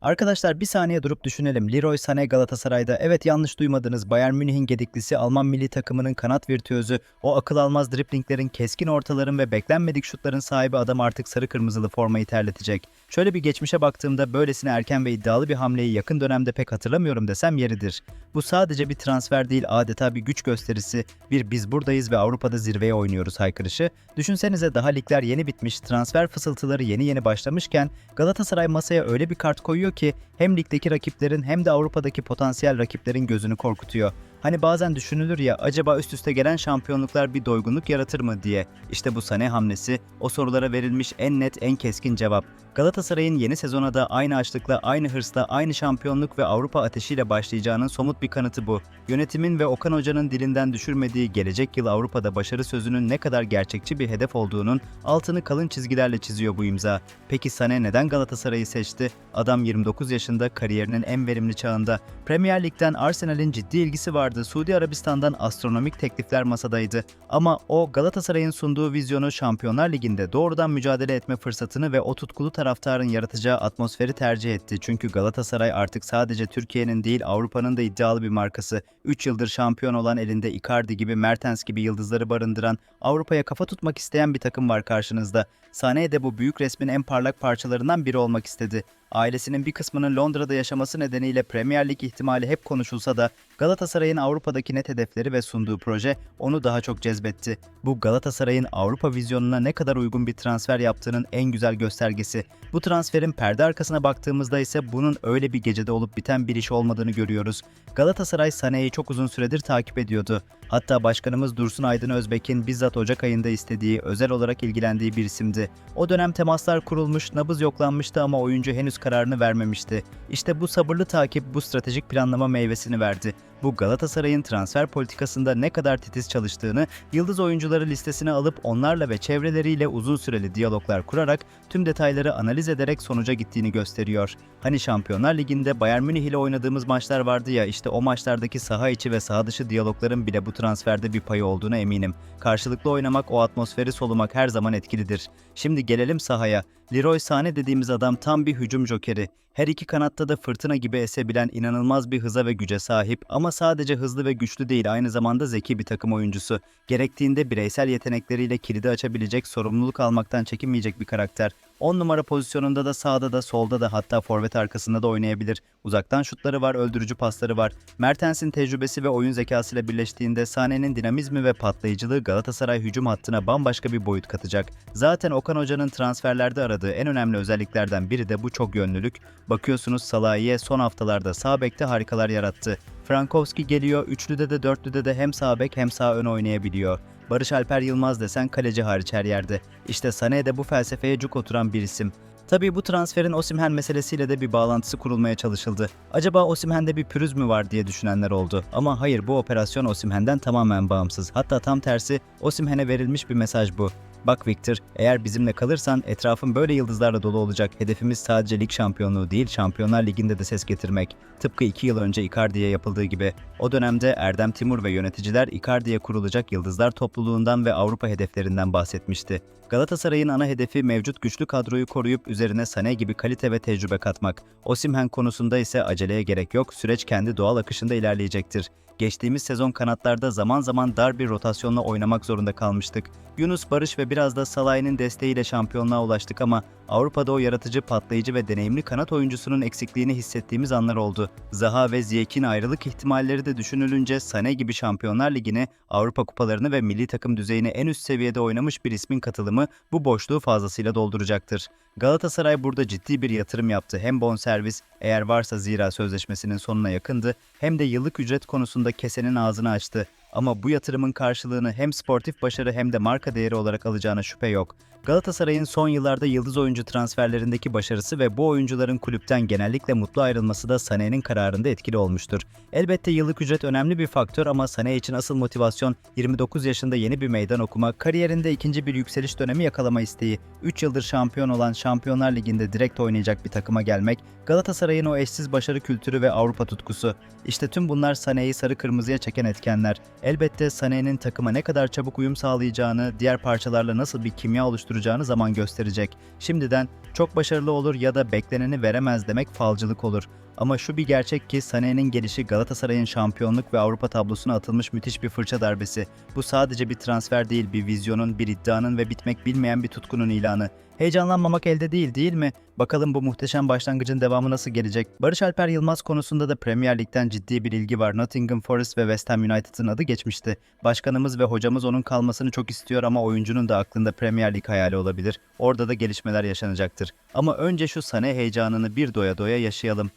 Arkadaşlar bir saniye durup düşünelim. Leroy Sané Galatasaray'da. Evet yanlış duymadınız. Bayern Münih'in gediklisi, Alman milli takımının kanat virtüözü, o akıl almaz driplinglerin, keskin ortaların ve beklenmedik şutların sahibi adam artık sarı kırmızılı formayı terletecek. Şöyle bir geçmişe baktığımda böylesine erken ve iddialı bir hamleyi yakın dönemde pek hatırlamıyorum desem yeridir. Bu sadece bir transfer değil adeta bir güç gösterisi, bir biz buradayız ve Avrupa'da zirveye oynuyoruz haykırışı. Düşünsenize daha ligler yeni bitmiş, transfer fısıltıları yeni yeni başlamışken Galatasaray masaya öyle bir kart koyuyor ki hem ligdeki rakiplerin hem de Avrupa'daki potansiyel rakiplerin gözünü korkutuyor. Hani bazen düşünülür ya acaba üst üste gelen şampiyonluklar bir doygunluk yaratır mı diye. İşte bu Sané hamlesi o sorulara verilmiş en net en keskin cevap. Galatasaray'ın yeni sezona da aynı açlıkla, aynı hırsla, aynı şampiyonluk ve Avrupa ateşiyle başlayacağının somut bir kanıtı bu. Yönetimin ve Okan Hoca'nın dilinden düşürmediği gelecek yıl Avrupa'da başarı sözünün ne kadar gerçekçi bir hedef olduğunun altını kalın çizgilerle çiziyor bu imza. Peki Sané neden Galatasaray'ı seçti? Adam 29 yaşında, kariyerinin en verimli çağında. Premier Lig'den Arsenal'in ciddi ilgisi vardı. Suudi Arabistan'dan astronomik teklifler masadaydı. Ama o Galatasaray'ın sunduğu vizyonu Şampiyonlar Ligi'nde doğrudan mücadele etme fırsatını ve o tutkulu taraftarın yaratacağı atmosferi tercih etti. Çünkü Galatasaray artık sadece Türkiye'nin değil Avrupa'nın da iddialı bir markası. 3 yıldır şampiyon olan elinde Icardi gibi Mertens gibi yıldızları barındıran Avrupa'ya kafa tutmak isteyen bir takım var karşınızda. Sané de bu büyük resmin en parlak parçalarından biri olmak istedi. Ailesinin bir kısmının Londra'da yaşaması nedeniyle Premier Lig ihtimali hep konuşulsa da Galatasaray'ın Avrupa'daki net hedefleri ve sunduğu proje onu daha çok cezbetti. Bu Galatasaray'ın Avrupa vizyonuna ne kadar uygun bir transfer yaptığının en güzel göstergesi. Bu transferin perde arkasına baktığımızda ise bunun öyle bir gecede olup biten bir iş olmadığını görüyoruz. Galatasaray Sané'yi çok uzun süredir takip ediyordu. Hatta başkanımız Dursun Aydın Özbek'in bizzat Ocak ayında istediği, özel olarak ilgilendiği bir isimdi. O dönem temaslar kurulmuş, nabız yoklanmıştı ama oyuncu henüz kararını vermemişti. İşte bu sabırlı takip bu stratejik planlama meyvesini verdi. Bu Galatasaray'ın transfer politikasında ne kadar titiz çalıştığını, yıldız oyuncuları listesine alıp onlarla ve çevreleriyle uzun süreli diyaloglar kurarak tüm detayları analiz ederek sonuca gittiğini gösteriyor. Hani Şampiyonlar Ligi'nde Bayern Münih ile oynadığımız maçlar vardı ya işte o maçlardaki saha içi ve saha dışı diyalogların bile bu transferde bir payı olduğuna eminim. Karşılıklı oynamak, o atmosferi solumak her zaman etkilidir. Şimdi gelelim sahaya. Leroy Sané dediğimiz adam tam bir hücum jokeri. Her iki kanatta da fırtına gibi esebilen inanılmaz bir hıza ve güce sahip ama sadece hızlı ve güçlü değil aynı zamanda zeki bir takım oyuncusu. Gerektiğinde bireysel yetenekleriyle kilidi açabilecek, sorumluluk almaktan çekinmeyecek bir karakter. 10 numara pozisyonunda da sağda da solda da hatta forvet arkasında da oynayabilir. Uzaktan şutları var, öldürücü pasları var. Mertens'in tecrübesi ve oyun zekasıyla birleştiğinde Sané'nin dinamizmi ve patlayıcılığı Galatasaray hücum hattına bambaşka bir boyut katacak. Zaten Okan Hoca'nın transferlerde aradığı en önemli özelliklerden biri de bu çok yönlülük. Bakıyorsunuz Salah'ye son haftalarda sağ bekte harikalar yarattı. Frankowski geliyor, üçlüde de dörtlüde de hem sağ bek hem sağ ön oynayabiliyor. Barış Alper Yılmaz desen kaleci hariç her yerde. İşte Sané de bu felsefeye cuk oturan bir isim. Tabii bu transferin Osimhen meselesiyle de bir bağlantısı kurulmaya çalışıldı. Acaba Osimhen'de bir pürüz mü var diye düşünenler oldu. Ama hayır bu operasyon Osimhen'den tamamen bağımsız. Hatta tam tersi Osimhen'e verilmiş bir mesaj bu. Bak Victor, eğer bizimle kalırsan etrafın böyle yıldızlarla dolu olacak. Hedefimiz sadece lig şampiyonluğu değil, Şampiyonlar Ligi'nde de ses getirmek. Tıpkı iki yıl önce Icardi'ye yapıldığı gibi. O dönemde Erdem Timur ve yöneticiler Icardi'ye kurulacak yıldızlar topluluğundan ve Avrupa hedeflerinden bahsetmişti. Galatasaray'ın ana hedefi mevcut güçlü kadroyu koruyup üzerine Sané gibi kalite ve tecrübe katmak. Osimhen konusunda ise aceleye gerek yok, süreç kendi doğal akışında ilerleyecektir. Geçtiğimiz sezon kanatlarda zaman zaman dar bir rotasyonla oynamak zorunda kalmıştık. Yunus Barış ve biraz da Salah'ın desteğiyle şampiyonluğa ulaştık ama Avrupa'da o yaratıcı, patlayıcı ve deneyimli kanat oyuncusunun eksikliğini hissettiğimiz anlar oldu. Zaha ve Ziyech'in ayrılık ihtimalleri de düşünülünce Sané gibi Şampiyonlar Ligi'ne, Avrupa kupalarını ve milli takım düzeyine en üst seviyede oynamış bir ismin katılımı bu boşluğu fazlasıyla dolduracaktır. Galatasaray burada ciddi bir yatırım yaptı. Hem bonservis, eğer varsa zira sözleşmesinin sonuna yakındı, hem de yıllık ücret konusunda kesenin ağzını açtı. Ama bu yatırımın karşılığını hem sportif başarı hem de marka değeri olarak alacağına şüphe yok. Galatasaray'ın son yıllarda yıldız oyuncu transferlerindeki başarısı ve bu oyuncuların kulüpten genellikle mutlu ayrılması da Sané'nin kararında etkili olmuştur. Elbette yıllık ücret önemli bir faktör ama Sané için asıl motivasyon 29 yaşında yeni bir meydan okuma, kariyerinde ikinci bir yükseliş dönemi yakalama isteği, 3 yıldır şampiyon olan Şampiyonlar Ligi'nde direkt oynayacak bir takıma gelmek, Galatasaray'ın o eşsiz başarı kültürü ve Avrupa tutkusu. İşte tüm bunlar Sané'yi sarı kırmızıya çeken etkenler. Elbette Sané'nin takıma ne kadar çabuk uyum sağlayacağını, diğer parçalarla nasıl bir kimya oluşturacağını zaman gösterecek. Şimdiden çok başarılı olur ya da bekleneni veremez demek falcılık olur. Ama şu bir gerçek ki Sané'nin gelişi Galatasaray'ın şampiyonluk ve Avrupa tablosuna atılmış müthiş bir fırça darbesi. Bu sadece bir transfer değil, bir vizyonun, bir iddianın ve bitmek bilmeyen bir tutkunun ilanı. Heyecanlanmamak elde değil değil mi? Bakalım bu muhteşem başlangıcın devamı nasıl gelecek? Barış Alper Yılmaz konusunda da Premier Lig'den ciddi bir ilgi var. Nottingham Forest ve West Ham United'ın adı geçmişti. Başkanımız ve hocamız onun kalmasını çok istiyor ama oyuncunun da aklında Premier Lig hayali olabilir. Orada da gelişmeler yaşanacaktır. Ama önce şu Sané heyecanını bir doya doya yaşayalım.